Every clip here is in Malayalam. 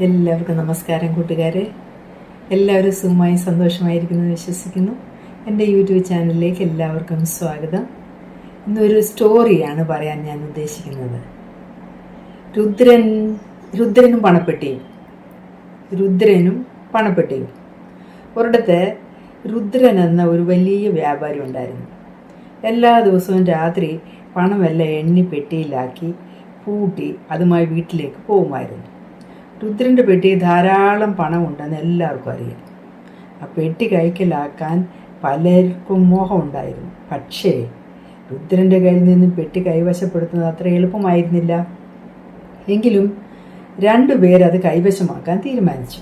എല്ലാവർക്കും നമസ്കാരം കൂട്ടുകാരെ. എല്ലാവരും സുഖമായി സന്തോഷമായിരിക്കുന്നു വിശ്വസിക്കുന്നു. എന്റെ യൂട്യൂബ് ചാനലിലേക്ക് എല്ലാവർക്കും സ്വാഗതം. ഇന്നൊരു സ്റ്റോറിയാണ് പറയാൻ ഞാൻ ഉദ്ദേശിക്കുന്നത്. രുദ്രൻ രുദ്രനും പണപ്പെട്ടിയും. രുദ്രനും പണപ്പെട്ടിയും. ഒരിടത്ത് രുദ്രൻ എന്ന ഒരു വലിയ വ്യാപാരി ഉണ്ടായിരുന്നു. എല്ലാ ദിവസവും രാത്രി പണമെല്ലാം എണ്ണി പെട്ടിയിലാക്കി പൂട്ടി അതുമായി വീട്ടിലേക്ക് പോകുമായിരുന്നു. രുദ്രന്റെ പെട്ടിയിൽ ധാരാളം പണമുണ്ടെന്ന് എല്ലാവർക്കും അറിയാം. ആ പെട്ടി കൈക്കലാക്കാൻ പലർക്കും മോഹമുണ്ടായിരുന്നു പക്ഷേ രുദ്രന്റെ കയ്യിൽ നിന്നും പെട്ടി കൈവശപ്പെടുത്തുന്നത് അത്ര എളുപ്പമായിരുന്നില്ല. എങ്കിലും രണ്ടുപേരത് കൈവശമാക്കാൻ തീരുമാനിച്ചു.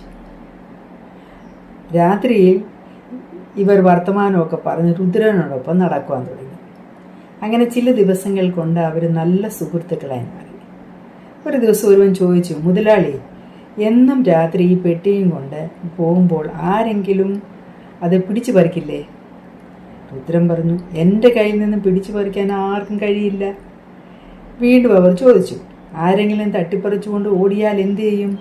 രാത്രിയിൽ ഇവർ വർത്തമാനമൊക്കെ പറഞ്ഞ് രുദ്രനോടൊപ്പം നടക്കുവാൻ തുടങ്ങി. അങ്ങനെ ചില ദിവസങ്ങൾ കൊണ്ട് അവർ നല്ല സുഹൃത്തുക്കളായി മാറി. ഒരു ദിവസം ഒരുവൻ ചോദിച്ചു മുതലാളി എന്നും രാത്രി ഈ പെട്ടിയും കൊണ്ട് പോകുമ്പോൾ ആരെങ്കിലും അത് പിടിച്ചു പറിക്കില്ലേ? രുദ്രൻ പറഞ്ഞു എന്റെ കയ്യിൽ നിന്ന് പിടിച്ചു പറിക്കാൻ ആർക്കും കഴിയില്ല. വീണ്ടും അവർ ചോദിച്ചു ആരെങ്കിലും തട്ടിപ്പറിച്ചുകൊണ്ട് ഓടിയാൽ എന്തു ചെയ്യും?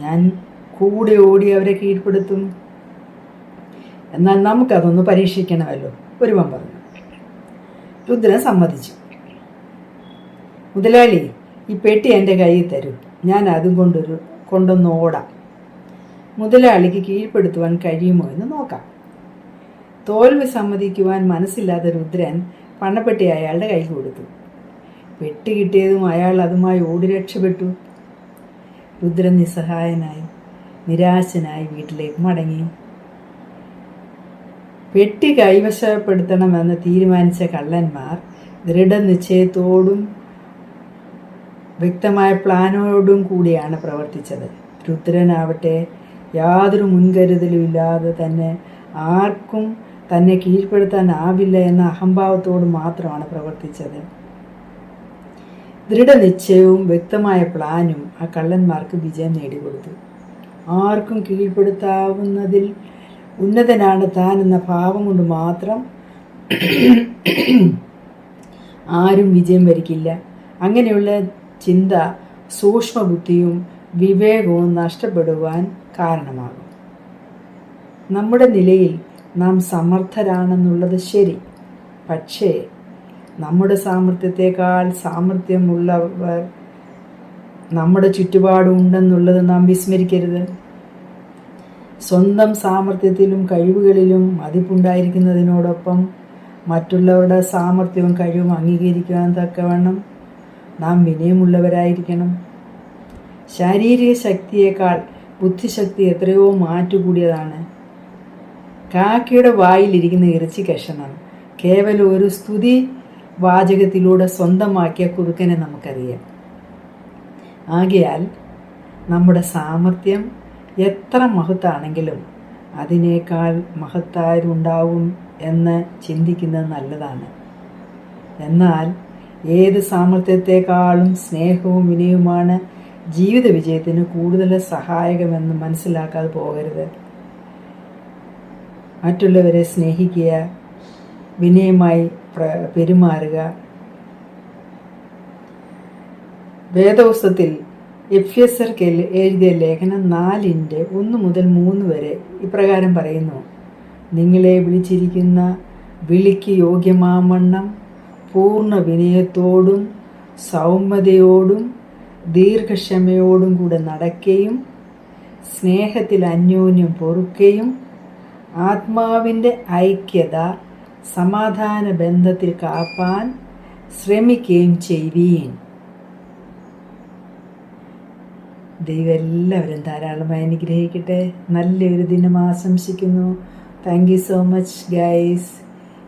ഞാൻ കൂടെ ഓടി അവരെ കീഴ്പ്പെടുത്തും. എന്നാൽ നമുക്കതൊന്ന് പരീക്ഷിക്കണമല്ലോ ഒരുവൻ പറഞ്ഞു. രുദ്രൻ സമ്മതിച്ചു. മുതലാളി ഈ പെട്ടി എന്റെ കയ്യിൽ തരൂ. ഞാൻ അതും കൊണ്ടൊരു കൊണ്ടൊന്ന് ഓടാം. മുതലാളിക്ക് കീഴ്പ്പെടുത്തുവാൻ കഴിയുമോ എന്ന് നോക്കാം. തോൽവി സമ്മതിക്കുവാൻ മനസ്സില്ലാത്ത രുദ്രൻ പണപ്പെട്ടി അയാളുടെ കൈ കൊടുത്തു. പെട്ടി കിട്ടിയതും അയാൾ അതുമായി ഓടി രക്ഷപ്പെട്ടു. രുദ്രൻ നിസ്സഹായനായി നിരാശനായി വീട്ടിലേക്ക് മടങ്ങി. വെട്ടി കൈവശപ്പെടുത്തണമെന്ന് തീരുമാനിച്ച കള്ളന്മാർ ദൃഢനിശ്ചയത്തോടും വ്യക്തമായ പ്ലാനോടും കൂടിയാണ് പ്രവർത്തിച്ചത്. രുദ്രനാവട്ടെ യാതൊരു മുൻകരുതലും ഇല്ലാതെ തന്നെ ആർക്കും തന്നെ കീഴ്പ്പെടുത്താനാവില്ല എന്ന അഹംഭാവത്തോട് മാത്രമാണ് പ്രവർത്തിച്ചത്. ദൃഢനിശ്ചയവും വ്യക്തമായ പ്ലാനും ആ കള്ളന്മാർക്ക് വിജയം നേടിക്കൊടുത്തു. ആർക്കും കീഴ്പ്പെടുത്താവുന്നതിൽ ഉന്നതനാണ് താൻ എന്ന ഭാവം കൊണ്ട് മാത്രം ആരും വിജയം വരിക്കില്ല. അങ്ങനെയുള്ള ചിന്ത സൂക്ഷ്മബുദ്ധിയും വിവേകവും നഷ്ടപ്പെടുവാൻ കാരണമാകും. നമ്മുടെ നിലയിൽ നാം സമർത്ഥരാണെന്നുള്ളത് ശരി. പക്ഷേ നമ്മുടെ സാമർഥ്യത്തെക്കാൾ സാമർഥ്യമുള്ളവർ നമ്മുടെ ചുറ്റുപാടുണ്ടെന്നുള്ളത് നാം വിസ്മരിക്കരുത്. സ്വന്തം സാമർഥ്യത്തിലും കഴിവുകളിലും മതിപ്പുണ്ടായിരിക്കുന്നതിനോടൊപ്പം മറ്റുള്ളവരുടെ സാമർഥ്യവും കഴിവും അംഗീകരിക്കാൻ തക്കവണ്ണം നാം വിനയമുള്ളവരായിരിക്കണം. ശാരീരിക ശക്തിയേക്കാൾ ബുദ്ധിശക്തി എത്രയോ മാറ്റുകൂടിയതാണ്. കാക്കയുടെ വായിലിരിക്കുന്ന ഇറച്ചി കഷണം കേവലം ഒരു സ്തുതി വാചകത്തിലൂടെ സ്വന്തമാക്കിയ കുറുക്കനെ നമുക്കറിയാം. ആകയാൽ നമ്മുടെ സാമർഥ്യം എത്ര മഹത്താണെങ്കിലും അതിനേക്കാൾ മഹത്താരുണ്ടാവും എന്ന് ചിന്തിക്കുന്നത് നല്ലതാണ്. എന്നാൽ ഏത് സാമർഥ്യത്തെക്കാളും സ്നേഹവും വിനയവുമാണ് ജീവിത വിജയത്തിന് കൂടുതൽ സഹായകമെന്ന് മനസ്സിലാക്കാതെ പോകരുത്. മറ്റുള്ളവരെ സ്നേഹിക്കുക വിനയമായി പെരുമാറുക. വേദോസ്തത്തിൽ എഫ്യസർക്ക് എഴുതിയ ലേഖനം നാലിന്റെ ഒന്ന് മുതൽ മൂന്ന് വരെ ഇപ്രകാരം പറയുന്നു. നിങ്ങളെ വിളിച്ചിരിക്കുന്ന വിളിക്ക് യോഗ്യമാവണ്ണം പൂർണ വിനയത്തോടും സൗമ്യതയോടും ദീർഘക്ഷമയോടും കൂടെ നടക്കുകയും സ്നേഹത്തിൽ അന്യോന്യം പൊറുക്കുകയും ആത്മാവിന്റെ ഐക്യത സമാധാന ബന്ധത്തിൽ കാപ്പാൻ ശ്രമിക്കുകയും ചെയ്യുവീൻ. ദൈവം എല്ലാവരും ധാരാളമായി അനുഗ്രഹിക്കട്ടെ. നല്ലൊരു ദിനം ആശംസിക്കുന്നു. Thank you so much guys